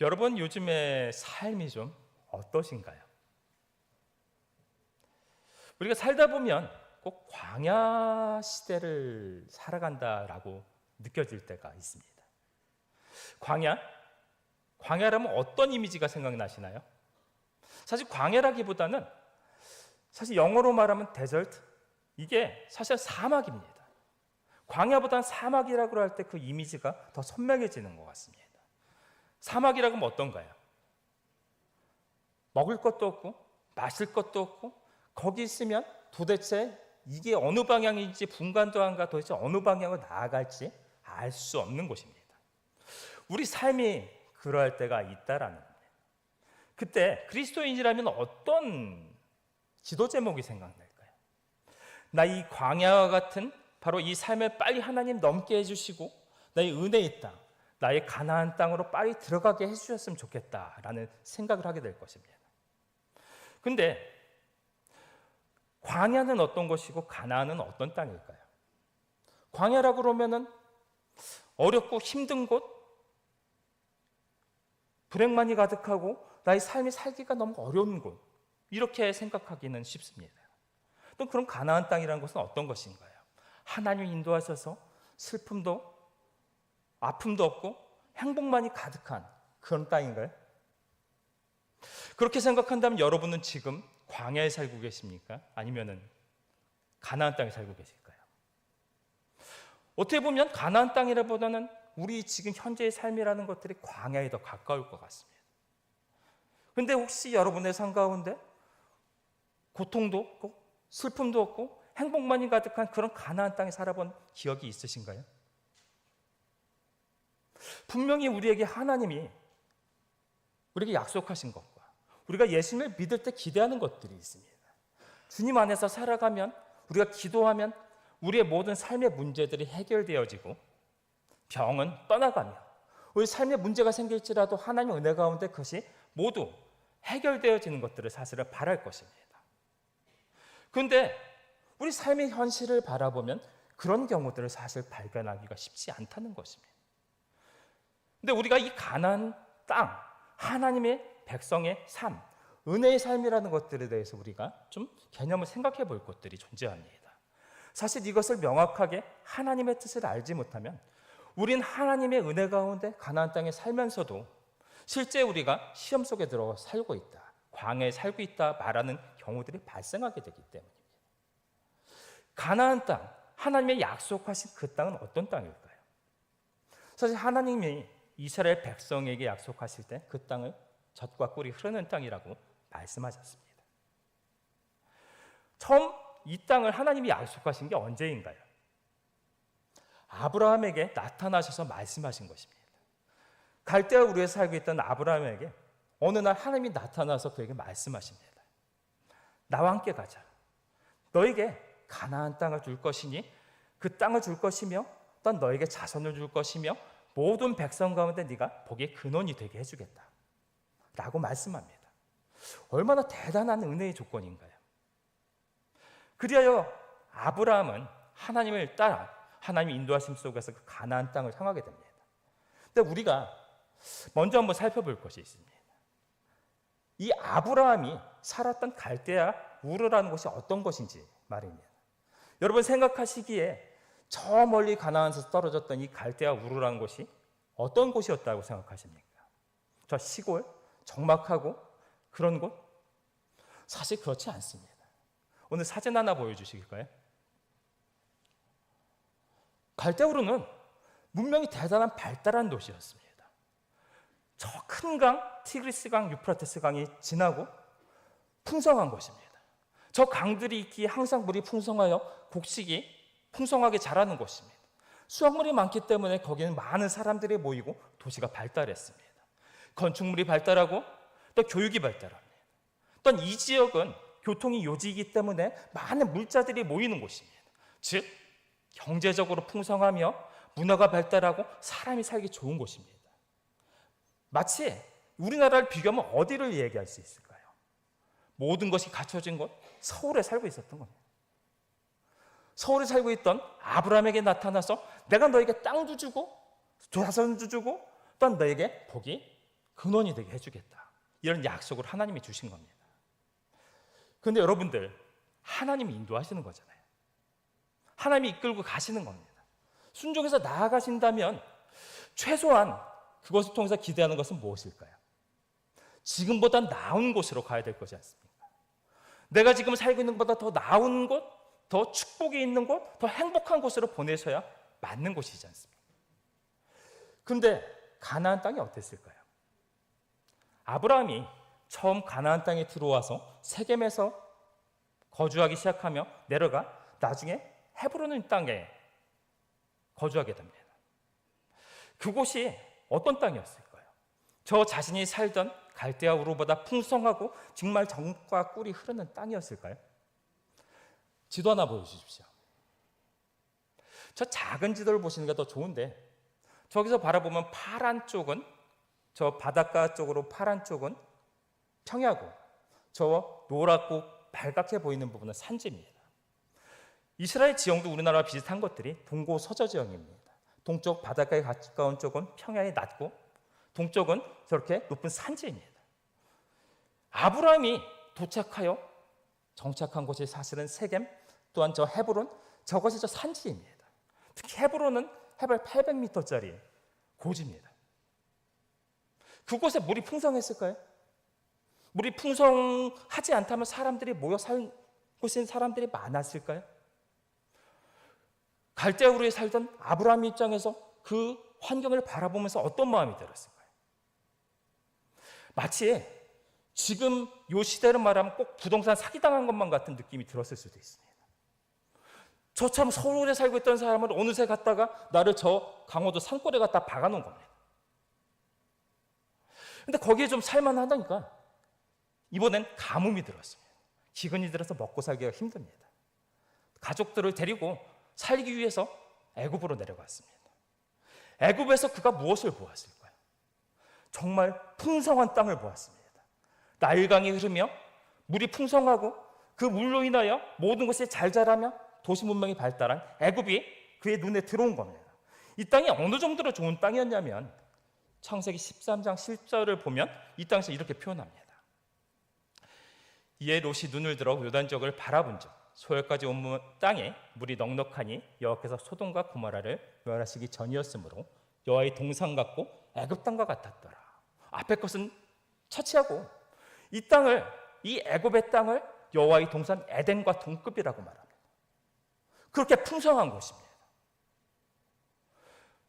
여러분 요즘의 삶이 좀 어떠신가요? 우리가 살다 보면 꼭 광야 시대를 살아간다라고 느껴질 때가 있습니다. 광야? 광야라면 어떤 이미지가 생각나시나요? 사실 광야라기보다는 사실 영어로 말하면 데절트 이게 사실 사막입니다. 광야보다는 사막이라고 할 때 그 이미지가 더 선명해지는 것 같습니다. 사막이라고 하면 어떤가요? 먹을 것도 없고 마실 것도 없고 거기 있으면 도대체 이게 어느 방향인지 분간도 안 가 도대체 어느 방향으로 나아갈지 알 수 없는 곳입니다. 우리 삶이 그러할 때가 있다라는 겁니다. 그때 그리스도인이라면 어떤 지도 제목이 생각날까요? 나 이 광야와 같은 바로 이 삶을 빨리 하나님 넘게 해주시고 나의 은혜의 땅, 나의 가나안 땅으로 빨리 들어가게 해주셨으면 좋겠다라는 생각을 하게 될 것입니다. 근데 광야는 어떤 것이고 가나안은 어떤 땅일까요? 광야라고 그러면은 어렵고 힘든 곳, 불행만이 가득하고 나의 삶이 살기가 너무 어려운 곳 이렇게 생각하기는 쉽습니다. 또 그럼 가나안 땅이라는 것은 어떤 것인가요? 하나님 인도하셔서 슬픔도 아픔도 없고 행복만이 가득한 그런 땅인가요? 그렇게 생각한다면 여러분은 지금 광야에 살고 계십니까? 아니면은 가나안 땅에 살고 계실까요? 어떻게 보면 가나안 땅이라보다는 우리 지금 현재의 삶이라는 것들이 광야에 더 가까울 것 같습니다. 근데 혹시 여러분의 삶 가운데 고통도 없고 슬픔도 없고 행복만이 가득한 그런 가나안 땅에 살아본 기억이 있으신가요? 분명히 우리에게 하나님이 우리에게 약속하신 것과 우리가 예수님을 믿을 때 기대하는 것들이 있습니다. 주님 안에서 살아가면 우리가 기도하면 우리의 모든 삶의 문제들이 해결되어지고 병은 떠나가며 우리 삶에 문제가 생길지라도 하나님의 은혜 가운데 그것이 모두 해결되어지는 것들을 사실은 바랄 것입니다. 그런데 우리 삶의 현실을 바라보면 그런 경우들을 사실 발견하기가 쉽지 않다는 것입니다. 근데 우리가 이 가난 땅, 하나님의 백성의 삶, 은혜의 삶이라는 것들에 대해서 우리가 좀 개념을 생각해 볼 것들이 존재합니다. 사실 이것을 명확하게 하나님의 뜻을 알지 못하면 우린 하나님의 은혜 가운데 가나안 땅에 살면서도 실제 우리가 시험 속에 들어 살고 있다. 광야에 살고 있다 말하는 경우들이 발생하게 되기 때문입니다. 가나안 땅, 하나님의 약속하신 그 땅은 어떤 땅일까요? 사실 하나님이 이스라엘 백성에게 약속하실 때 그 땅을 젖과 꿀이 흐르는 땅이라고 말씀하셨습니다. 처음 이 땅을 하나님이 약속하신 게 언제인가요? 아브라함에게 나타나셔서 말씀하신 것입니다. 갈대아 우리에 살고 있던 아브라함에게 어느 날 하나님이 나타나서 그에게 말씀하십니다. 나와 함께 가자. 너에게 가나안 땅을 줄 것이니 그 땅을 줄 것이며 또 너에게 자손을 줄 것이며 모든 백성 가운데 네가 복의 근원이 되게 해주겠다. 라고 말씀합니다. 얼마나 대단한 은혜의 조건인가요? 그리하여 아브라함은 하나님을 따라 하나님의 인도하심 속에서 그 가나안 땅을 향하게 됩니다. 근데 우리가 먼저 한번 살펴볼 것이 있습니다. 이 아브라함이 살았던 갈대아 우르라는 곳이 어떤 곳인지 말입니다. 여러분 생각하시기에 저 멀리 가나안에서 떨어졌던 이 갈대아 우르라는 곳이 어떤 곳이었다고 생각하십니까? 저 시골, 적막하고 그런 곳? 사실 그렇지 않습니다. 오늘 사진 하나 보여주시길까요? 갈대우르는 문명이 대단한 발달한 도시였습니다. 저 큰 강, 티그리스 강, 유프라테스 강이 지나고 풍성한 곳입니다. 저 강들이 있기에 항상 물이 풍성하여 곡식이 풍성하게 자라는 곳입니다. 수확물이 많기 때문에 거기는 많은 사람들이 모이고 도시가 발달했습니다. 건축물이 발달하고 또 교육이 발달합니다. 또 이 지역은 교통이 요지이기 때문에 많은 물자들이 모이는 곳입니다. 즉 경제적으로 풍성하며 문화가 발달하고 사람이 살기 좋은 곳입니다. 마치 우리나라를 비교하면 어디를 얘기할 수 있을까요? 모든 것이 갖춰진 곳, 서울에 살고 있었던 겁니다. 서울에 살고 있던 아브라함에게 나타나서 내가 너에게 땅도 주고 자손도 주고 또한 너에게 복이 근원이 되게 해주겠다. 이런 약속을 하나님이 주신 겁니다. 그런데 여러분들 하나님이 인도하시는 거잖아요. 하나님이 이끌고 가시는 겁니다. 순종해서 나아가신다면 최소한 그것을 통해서 기대하는 것은 무엇일까요? 지금보다 나은 곳으로 가야 될 거지 않습니까? 내가 지금 살고 있는 것보다 더 나은 곳, 더 축복이 있는 곳, 더 행복한 곳으로 보내셔야 맞는 곳이지 않습니까? 근데 가나안 땅이 어땠을까요? 아브라함이 처음 가나안 땅에 들어와서 세겜에서 거주하기 시작하며 내려가 나중에 헤브론의 땅에 거주하게 됩니다. 그곳이 어떤 땅이었을까요? 저 자신이 살던 갈대아 우르보다 풍성하고 정말 정과 꿀이 흐르는 땅이었을까요? 지도 하나 보여주십시오. 저 작은 지도를 보시는 게 더 좋은데 저기서 바라보면 파란 쪽은 저 바닷가 쪽으로 파란 쪽은 평야고 저 노랗고 발갛게 보이는 부분은 산지입니다. 이스라엘 지형도 우리나라와 비슷한 것들이 동고 서저 지형입니다. 동쪽 바닷가에 가까운 쪽은 평야에 낮고 동쪽은 저렇게 높은 산지입니다. 아브라함이 도착하여 정착한 곳이 사실은 세겜 또한 저 헤브론 저것이 저 산지입니다. 특히 헤브론은 해발 800m짜리 고지입니다. 그곳에 물이 풍성했을까요? 물이 풍성하지 않다면 사람들이 모여 살 곳에 사람들이 많았을까요? 갈대우르에 살던 아브라함 입장에서 그 환경을 바라보면서 어떤 마음이 들었을까요? 마치 지금 요 시대로 말하면 꼭 부동산 사기당한 것만 같은 느낌이 들었을 수도 있습니다. 저처럼 서울에 살고 있던 사람은 어느새 갔다가 나를 저 강원도 산골에 갖다 박아놓은 겁니다. 근데 거기에 좀 살만하다니까 이번엔 가뭄이 들었습니다. 기근이 들어서 먹고 살기가 힘듭니다. 가족들을 데리고 살기 위해서 애굽으로 내려갔습니다. 애굽에서 그가 무엇을 보았을까요? 정말 풍성한 땅을 보았습니다. 나일강이 흐르며 물이 풍성하고 그 물로 인하여 모든 것이 잘 자라며 도시 문명이 발달한 애굽이 그의 눈에 들어온 겁니다. 이 땅이 어느 정도로 좋은 땅이었냐면 창세기 13장 10절을 보면 이 땅에서 이렇게 표현합니다. 이에 롯이 눈을 들어 요단적을 바라본 즉 소열까지 온 땅에 물이 넉넉하니 여호와께서 소돔과 고모라를 멸하시기 전이었으므로 여호와의 동상 같고 애굽 땅과 같았더라. 앞에 것은 처치하고 이 땅을 이 애굽의 땅을 여호와의 동산 에덴과 동급이라고 말합니다. 그렇게 풍성한 곳입니다.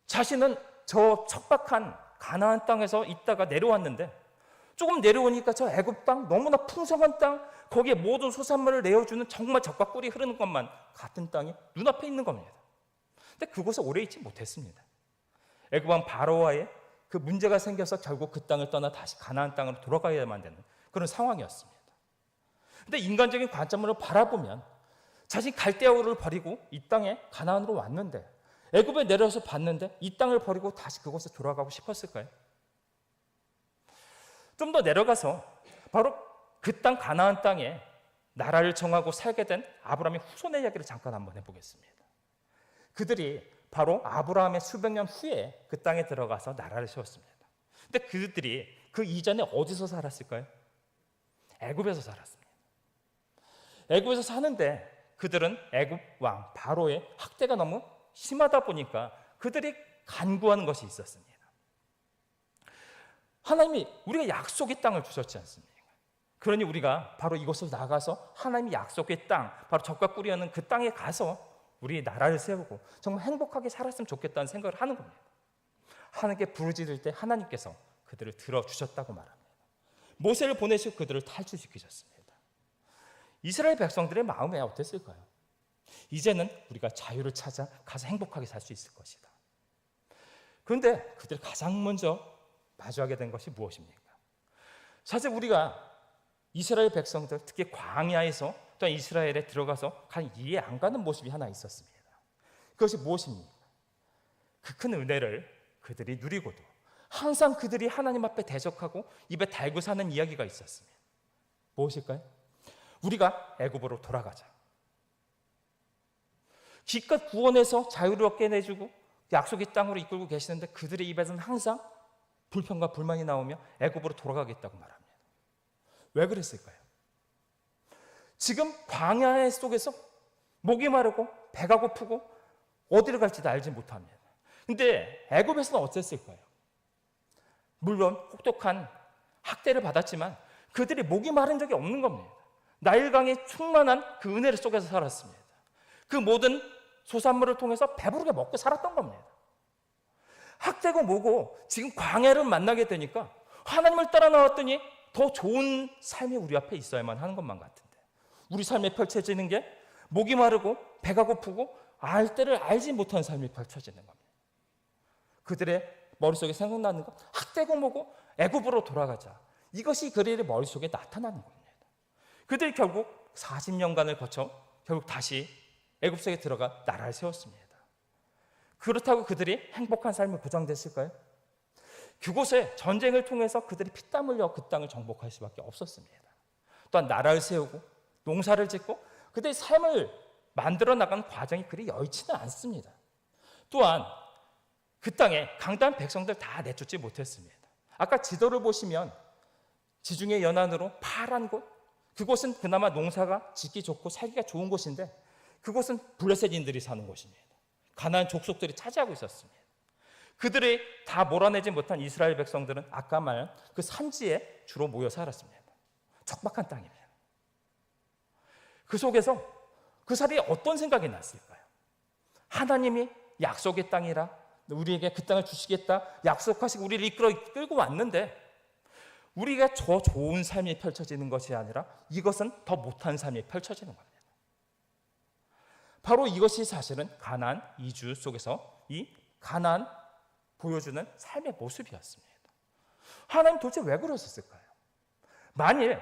자신은 저 척박한 가나안 땅에서 있다가 내려왔는데 조금 내려오니까 저 애굽 땅 너무나 풍성한 땅 거기에 모든 소산물을 내어주는 정말 적과 꿀이 흐르는 것만 같은 땅이 눈앞에 있는 겁니다. 근데 그곳에 오래 있지 못했습니다. 애굽 왕 바로와의 그 문제가 생겨서 결국 그 땅을 떠나 다시 가나안 땅으로 돌아가야만 되는 그런 상황이었습니다. 근데 인간적인 관점으로 바라보면 자신 갈대아우를 버리고 이 땅에 가나안으로 왔는데 애굽에 내려서 봤는데 이 땅을 버리고 다시 그곳에 돌아가고 싶었을까요? 좀 더 내려가서 바로 그 땅 가나안 땅에 나라를 정하고 살게 된 아브라함의 후손의 이야기를 잠깐 한번 해보겠습니다. 그들이 바로 아브라함의 수백 년 후에 그 땅에 들어가서 나라를 세웠습니다. 근데 그들이 그 이전에 어디서 살았을까요? 애굽에서 살았습니다. 애굽에서 사는데 그들은 애굽 왕 바로의 학대가 너무 심하다 보니까 그들이 간구하는 것이 있었습니다. 하나님이 우리가 약속의 땅을 주셨지 않습니까? 그러니 우리가 바로 이곳을 나가서 하나님이 약속의 땅, 바로 적과 꿀이었는 그 땅에 가서 우리 나라를 세우고 정말 행복하게 살았으면 좋겠다는 생각을 하는 겁니다. 하나님께 부르짖을 때 하나님께서 그들을 들어주셨다고 말합니다. 모세를 보내시고 그들을 탈출시키셨습니다. 이스라엘 백성들의 마음이 어땠을까요? 이제는 우리가 자유를 찾아 가서 행복하게 살 수 있을 것이다. 그런데 그들 가장 먼저 마주하게 된 것이 무엇입니까? 사실 우리가 이스라엘 백성들, 특히 광야에서 또 이스라엘에 들어가서 간 이해 안 가는 모습이 하나 있었습니다. 그것이 무엇입니까? 그 큰 은혜를 그들이 누리고도 항상 그들이 하나님 앞에 대적하고 입에 달고 사는 이야기가 있었습니다. 무엇일까요? 우리가 애굽으로 돌아가자. 기껏 구원해서 자유롭게 내주고 약속의 땅으로 이끌고 계시는데 그들의 입에서는 항상 불평과 불만이 나오며 애굽으로 돌아가겠다고 말합니다. 왜 그랬을까요? 지금 광야 속에서 목이 마르고 배가 고프고 어디를 갈지도 알지 못합니다. 근데 애굽에서는 어땠을까요? 물론 혹독한 학대를 받았지만 그들이 목이 마른 적이 없는 겁니다. 나일강의 충만한 그 은혜를 속에서 살았습니다. 그 모든 소산물을 통해서 배부르게 먹고 살았던 겁니다. 학대고 뭐고 지금 광야를 만나게 되니까 하나님을 따라 나왔더니 더 좋은 삶이 우리 앞에 있어야만 하는 것만 같은데 우리 삶에 펼쳐지는 게 목이 마르고 배가 고프고 알 때를 알지 못한 삶이 펼쳐지는 겁니다. 그들의 머릿속에 생각나는 것 학대고 뭐고 애굽으로 돌아가자. 이것이 그들의 머릿속에 나타나는 겁니다. 그들이 결국 40년간을 거쳐 결국 다시 애굽 속에 들어가 나라를 세웠습니다. 그렇다고 그들이 행복한 삶이 보장됐을까요? 그곳에 전쟁을 통해서 그들이 피땀 흘려 그 땅을 정복할 수밖에 없었습니다. 또한 나라를 세우고 농사를 짓고 그들의 삶을 만들어 나가는 과정이 그리 여의치는 않습니다. 또한 그 땅에 강단 백성들 다 내쫓지 못했습니다. 아까 지도를 보시면 지중해 연안으로 파란 곳, 그곳은 그나마 농사가 짓기 좋고 살기가 좋은 곳인데 그곳은 블레셋인들이 사는 곳입니다. 가나안 족속들이 차지하고 있었습니다. 그들이 다 몰아내지 못한 이스라엘 백성들은 아까 말한 그 산지에 주로 모여 살았습니다. 척박한 땅입니다. 그 속에서 그 사람이 어떤 생각이 났을까요? 하나님이 약속의 땅이라 우리에게 그 땅을 주시겠다 약속하시고 우리를 이끌어 끌고 왔는데 우리가 저 좋은 삶이 펼쳐지는 것이 아니라 이것은 더 못한 삶이 펼쳐지는 겁니다. 바로 이것이 사실은 가난 이주 속에서 이 가난 보여주는 삶의 모습이었습니다. 하나님 도대체 왜 그러셨을까요? 만일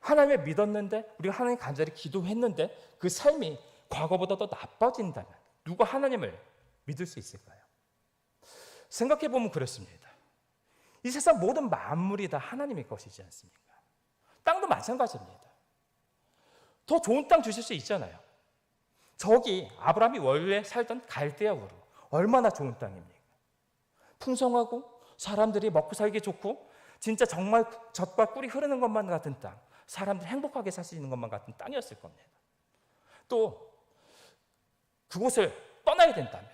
하나님을 믿었는데 우리가 하나님 간절히 기도했는데 그 삶이 과거보다 더 나빠진다면 누가 하나님을 믿을 수 있을까요? 생각해 보면 그렇습니다. 이 세상 모든 만물이 다 하나님의 것이지 않습니까? 땅도 마찬가지입니다. 더 좋은 땅 주실 수 있잖아요. 저기 아브라함이 원래 살던 갈대아 우르 얼마나 좋은 땅입니까? 풍성하고 사람들이 먹고 살기 좋고 진짜 정말 젖과 꿀이 흐르는 것만 같은 땅, 사람들이 행복하게 살 수 있는 것만 같은 땅이었을 겁니다. 또 그곳을 떠나야 된다면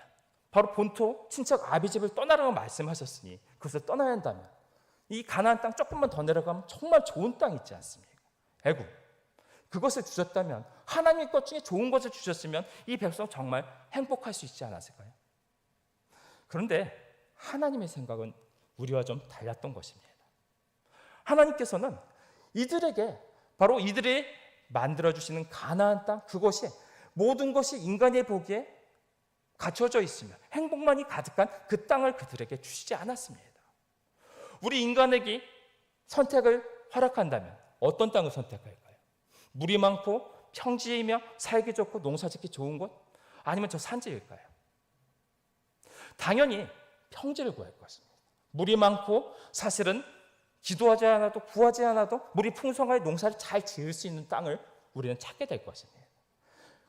바로 본토 친척 아비 집을 떠나라고 말씀하셨으니 그것을 떠나야 한다면 이 가나안 땅 조금만 더 내려가면 정말 좋은 땅 있지 않습니까? 애굽 그것을 주셨다면 하나님 것 중에 좋은 것을 주셨으면 이 백성 정말 행복할 수 있지 않았을까요? 그런데 하나님의 생각은 우리와 좀 달랐던 것입니다. 하나님께서는 이들에게 바로 이들이 만들어 주시는 가나안 땅 그것이 모든 것이 인간의 보기에 갖춰져 있으며 행복만이 가득한 그 땅을 그들에게 주시지 않았습니다. 우리 인간에게 선택을 허락한다면 어떤 땅을 선택할까요? 물이 많고 평지이며 살기 좋고 농사짓기 좋은 곳? 아니면 저 산지일까요? 당연히 평지를 구할 것입니다. 물이 많고 사실은 기도하지 않아도 구하지 않아도 물이 풍성하게 농사를 잘 지을 수 있는 땅을 우리는 찾게 될 것입니다.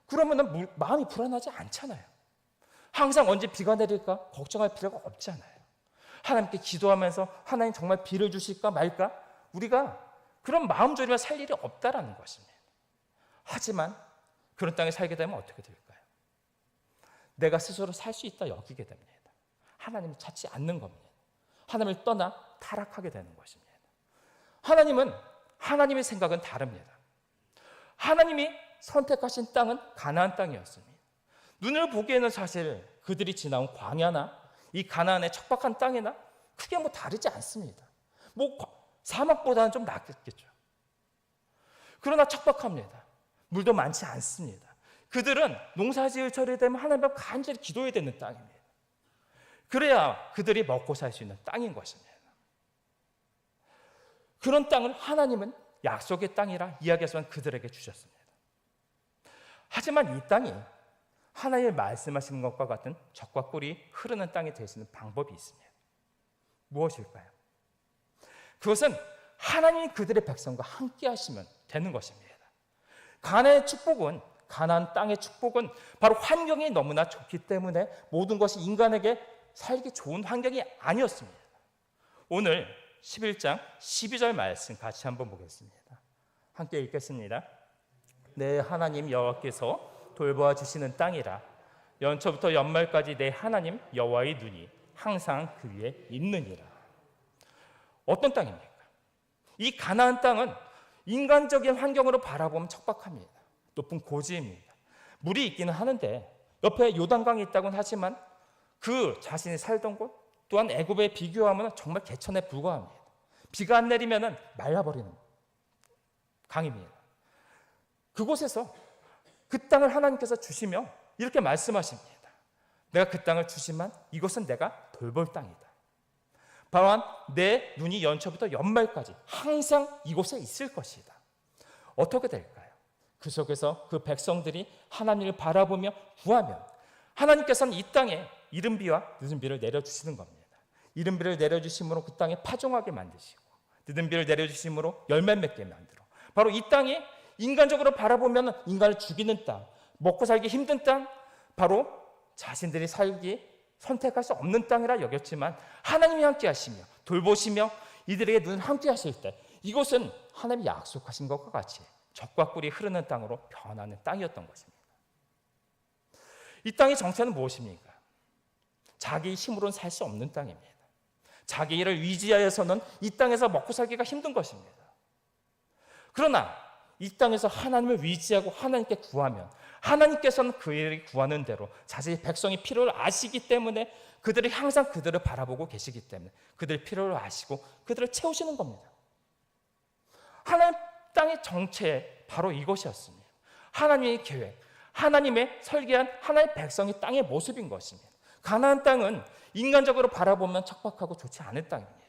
그러면 마음이 불안하지 않잖아요. 항상 언제 비가 내릴까 걱정할 필요가 없잖아요. 하나님께 기도하면서 하나님 정말 비를 주실까 말까 우리가 그런 마음 졸이며 살 일이 없다라는 것입니다. 하지만 그런 땅에 살게 되면 어떻게 될까요? 내가 스스로 살 수 있다 여기게 됩니다. 하나님을 찾지 않는 겁니다. 하나님을 떠나 타락하게 되는 것입니다. 하나님은 하나님의 생각은 다릅니다. 하나님이 선택하신 땅은 가나안 땅이었습니다. 눈을 보기에는 사실 그들이 지나온 광야나 이 가나안의 척박한 땅이나 크게 뭐 다르지 않습니다. 뭐 사막보다는 좀 낫겠죠. 그러나 척박합니다. 물도 많지 않습니다. 그들은 농사지을 처리 되면 하나님 앞 간절히 기도해야 되는 땅입니다. 그래야 그들이 먹고 살 수 있는 땅인 것입니다. 그런 땅을 하나님은 약속의 땅이라 이야기해서 그들에게 주셨습니다. 하지만 이 땅이 하나님의 말씀하시는 것과 같은 적과 꿀이 흐르는 땅이 될 수 있는 방법이 있습니다. 무엇일까요? 그것은 하나님이 그들의 백성과 함께 하시면 되는 것입니다. 가나의 축복은 가나안 땅의 축복은 바로 환경이 너무나 좋기 때문에 모든 것이 인간에게 살기 좋은 환경이 아니었습니다. 오늘 11장 12절 말씀 같이 한번 보겠습니다. 함께 읽겠습니다. 내 하나님 여호와께서 돌보아 주시는 땅이라 연초부터 연말까지 내 하나님 여호와의 눈이 항상 그 위에 있느니라. 어떤 땅입니까? 이 가나안 땅은 인간적인 환경으로 바라보면 척박합니다. 높은 고지입니다. 물이 있기는 하는데 옆에 요단강이 있다고는 하지만 그 자신이 살던 곳 또한 애굽에 비교하면 정말 개천에 불과합니다. 비가 안 내리면 말라버리는 강입니다. 그곳에서 그 땅을 하나님께서 주시며 이렇게 말씀하십니다. 내가 그 땅을 주지만 이것은 내가 돌볼 땅이다. 바로 내 눈이 연초부터 연말까지 항상 이곳에 있을 것이다. 어떻게 될까요? 그 속에서 그 백성들이 하나님을 바라보며 구하면 하나님께서는 이 땅에 이른비와 늦은비를 내려주시는 겁니다. 이른비를 내려주심으로 그 땅에 파종하게 만드시고 늦은비를 내려주심으로 열매 맺게 만들어 바로 이 땅에 인간적으로 바라보면 인간을 죽이는 땅, 먹고 살기 힘든 땅, 바로 자신들이 살기 선택할 수 없는 땅이라 여겼지만 하나님이 함께 하시며 돌보시며 이들에게 눈 함께 하실 때 이곳은 하나님이 약속하신 것과 같이 적과 꿀이 흐르는 땅으로 변하는 땅이었던 것입니다. 이 땅의 정체는 무엇입니까? 자기 힘으로는 살 수 없는 땅입니다. 자기 일을 위지하여서는 이 땅에서 먹고 살기가 힘든 것입니다. 그러나 이 땅에서 하나님을 위지하고 하나님께 구하면 하나님께서는 그들이 구하는 대로 자신의 백성의 필요를 아시기 때문에 그들이 항상 그들을 바라보고 계시기 때문에 그들의 필요를 아시고 그들을 채우시는 겁니다. 하나님 땅의 정체 바로 이것이었습니다. 하나님의 계획, 하나님의 설계한 하나님의 백성의 땅의 모습인 것입니다. 가나안 땅은 인간적으로 바라보면 척박하고 좋지 않은 땅입니다.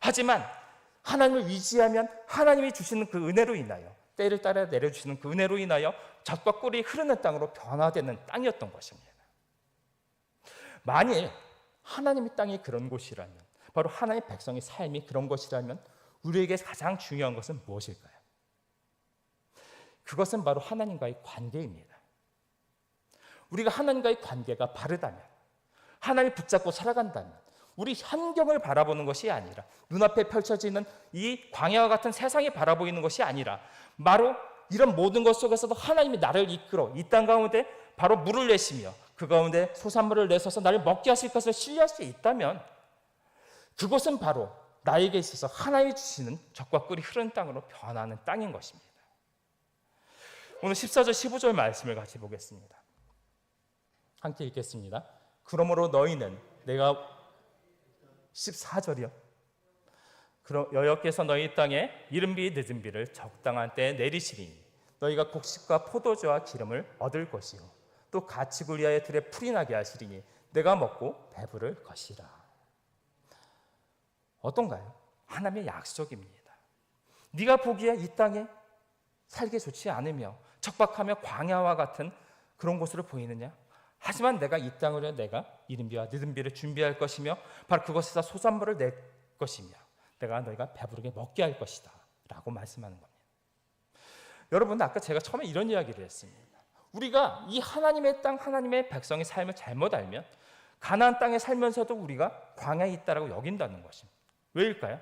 하지만 하나님을 위지하면 하나님이 주시는 그 은혜로 인하여 때를 따라 내려주시는 그 은혜로 인하여 젖과 꿀이 흐르는 땅으로 변화되는 땅이었던 것입니다. 만일 하나님의 땅이 그런 곳이라면 바로 하나님의 백성의 삶이 그런 것이라면 우리에게 가장 중요한 것은 무엇일까요? 그것은 바로 하나님과의 관계입니다. 우리가 하나님과의 관계가 바르다면 하나님 붙잡고 살아간다면 우리 환경을 바라보는 것이 아니라 눈앞에 펼쳐지는 이 광야와 같은 세상이 바라보이는 것이 아니라 바로 이런 모든 것 속에서도 하나님이 나를 이끌어 이 땅 가운데 바로 물을 내시며 그 가운데 소산물을 내서서 나를 먹게 하실 것을 신뢰할 수 있다면 그것은 바로 나에게 있어서 하나님이 주시는 적과 꿀이 흐르는 땅으로 변하는 땅인 것입니다. 오늘 14절 15절 말씀을 같이 보겠습니다. 함께 읽겠습니다. 그러므로 너희는 내가 14절이요. 그럼 여호와께서 너희 땅에 이른 비 늦은 비를 적당한 때에 내리시리니 너희가 곡식과 포도주와 기름을 얻을 것이요 또 가치구리아의 들에 풀이 나게 하시리니 내가 먹고 배부를 것이라. 어떤가요? 하나님의 약속입니다. 네가 보기에 이 땅에 살기 좋지 않으며 척박하며 광야와 같은 그런 곳으로 보이느냐? 하지만 내가 이 땅으로 내가 이른비와 늦은비를 준비할 것이며 바로 그것에서 소산물을 낼 것이며 내가 너희가 배부르게 먹게 할 것이다 라고 말씀하는 겁니다. 여러분 아까 제가 처음에 이런 이야기를 했습니다. 우리가 이 하나님의 땅 하나님의 백성의 삶을 잘못 알면 가나안 땅에 살면서도 우리가 광야에 있다라고 여긴다는 것입니다. 왜일까요?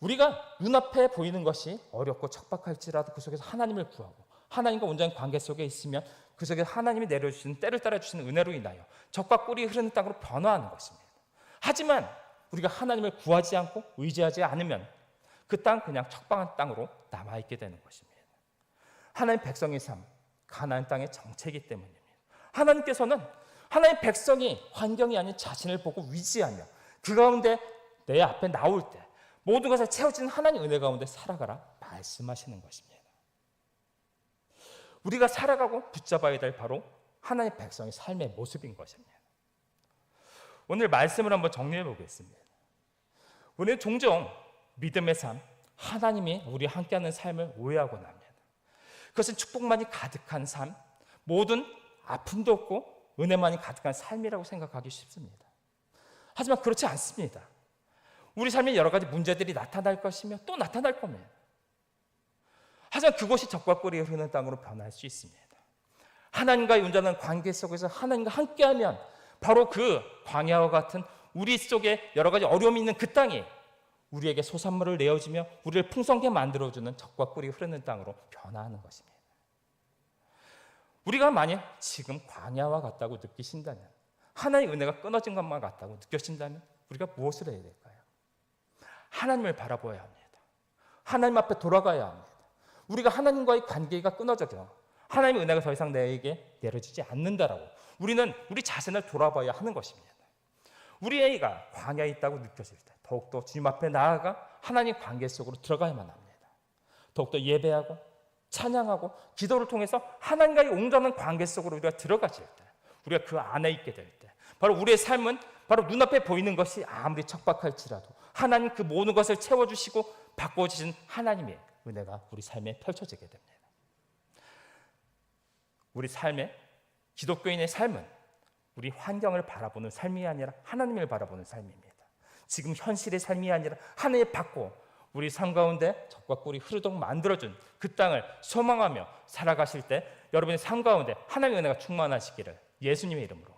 우리가 눈앞에 보이는 것이 어렵고 척박할지라도 그 속에서 하나님을 구하고 하나님과 온전한 관계 속에 있으면 그 속에 하나님이 내려주시는 때를 따라 주시는 은혜로 인하여 적과 꿀이 흐르는 땅으로 변화하는 것입니다. 하지만 우리가 하나님을 구하지 않고 의지하지 않으면 그 땅 그냥 척박한 땅으로 남아 있게 되는 것입니다. 하나님 백성의 삶, 가나안 땅의 정체이기 때문입니다. 하나님께서는 하나님 백성이 환경이 아닌 자신을 보고 위지하며 그 가운데 내 앞에 나올 때 모든 것을 채워지는 하나님 은혜 가운데 살아가라 말씀하시는 것입니다. 우리가 살아가고 붙잡아야 될 바로 하나님 백성의 삶의 모습인 것입니다. 오늘 말씀을 한번 정리해 보겠습니다. 오늘 종종 믿음의 삶, 하나님이 우리 함께하는 삶을 오해하고 납니다. 그것은 축복만이 가득한 삶, 모든 아픔도 없고 은혜만이 가득한 삶이라고 생각하기 쉽습니다. 하지만 그렇지 않습니다. 우리 삶에 여러 가지 문제들이 나타날 것이며 또 나타날 겁니다. 하지만 그것이 적과 꿀이 흐르는 땅으로 변할 수 있습니다. 하나님과의 온전한 관계 속에서 하나님과 함께하면 바로 그 광야와 같은 우리 속에 여러 가지 어려움이 있는 그 땅이 우리에게 소산물을 내어주며 우리를 풍성하게 만들어주는 적과 꿀이 흐르는 땅으로 변화하는 것입니다. 우리가 만약 지금 광야와 같다고 느끼신다면 하나님의 은혜가 끊어진 것만 같다고 느껴진다면 우리가 무엇을 해야 될까요? 하나님을 바라보아야 합니다. 하나님 앞에 돌아가야 합니다. 우리가 하나님과의 관계가 끊어져서 하나님의 은혜가 더 이상 내게 내려지지 않는다라고 우리는 우리 자신을 돌아봐야 하는 것입니다. 우리 애가 광야에 있다고 느껴질 때 더욱더 주님 앞에 나아가 하나님 관계 속으로 들어가야만 합니다. 더욱더 예배하고 찬양하고 기도를 통해서 하나님과의 온전한 관계 속으로 우리가 들어가질 때 우리가 그 안에 있게 될 때 바로 우리의 삶은 바로 눈앞에 보이는 것이 아무리 척박할지라도 하나님 그 모든 것을 채워주시고 바꿔주신 하나님의 은혜가 우리 삶에 펼쳐지게 됩니다. 우리 삶의 기독교인의 삶은 우리 환경을 바라보는 삶이 아니라 하나님을 바라보는 삶입니다. 지금 현실의 삶이 아니라 하늘에 받고 우리 삶 가운데 적과 꿀이 흐르도록 만들어준 그 땅을 소망하며 살아가실 때 여러분의 삶 가운데 하나님의 은혜가 충만하시기를 예수님의 이름으로